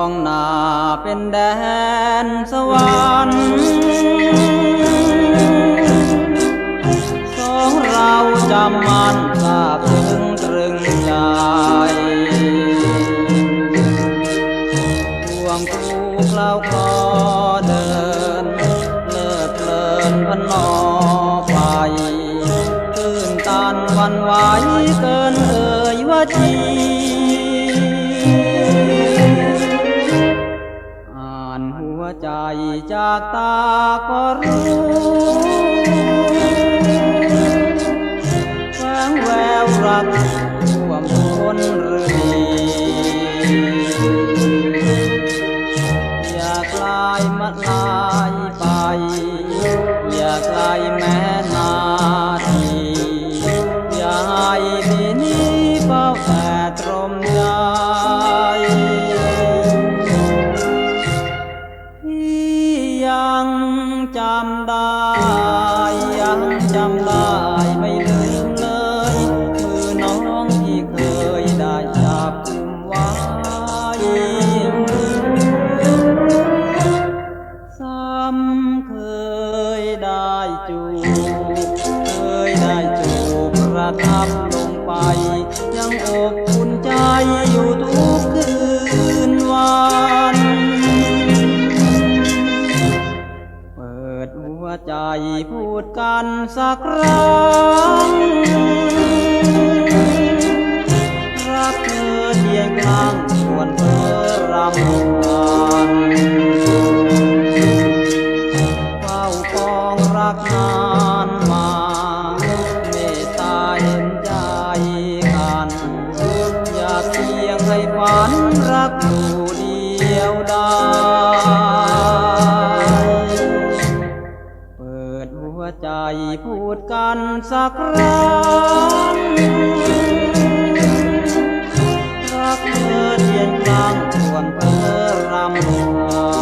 องนาเป็นแดนสวรรค์สองเราจำมันทราบถึงตรึงใจห่วงคู่เคล้าคอเดิน เลิดเลินพันนอไปตื่นตันวันไหวเกินเอ่ยว่าจี จากตาก็รู้แฝงแววรักท่วมคนหรือดีอย่ากลายมัดลายไป อย่ากลายแม้นาทีอย่าให้ปีนี้เฝ้าแต่ตรมใจ ยังจำได้ยังจำได้ไม่ลืมเลย มือน้องที่เคยได้จับกุมไว้ซ้ำเคยได้จูบเคยได้จูบประทับลงไป ใจพูดกันสักครั้งรักเธอเพียงครั้งชวนเธอรำพันเฝ้าปองรักนานมาเมตตาเห็นใจกันอยากเพียงให้ฝันรักอยู่เดียวดาย ดกันสักครั้งรักเธอเทียนครั้งชวนเธอรำ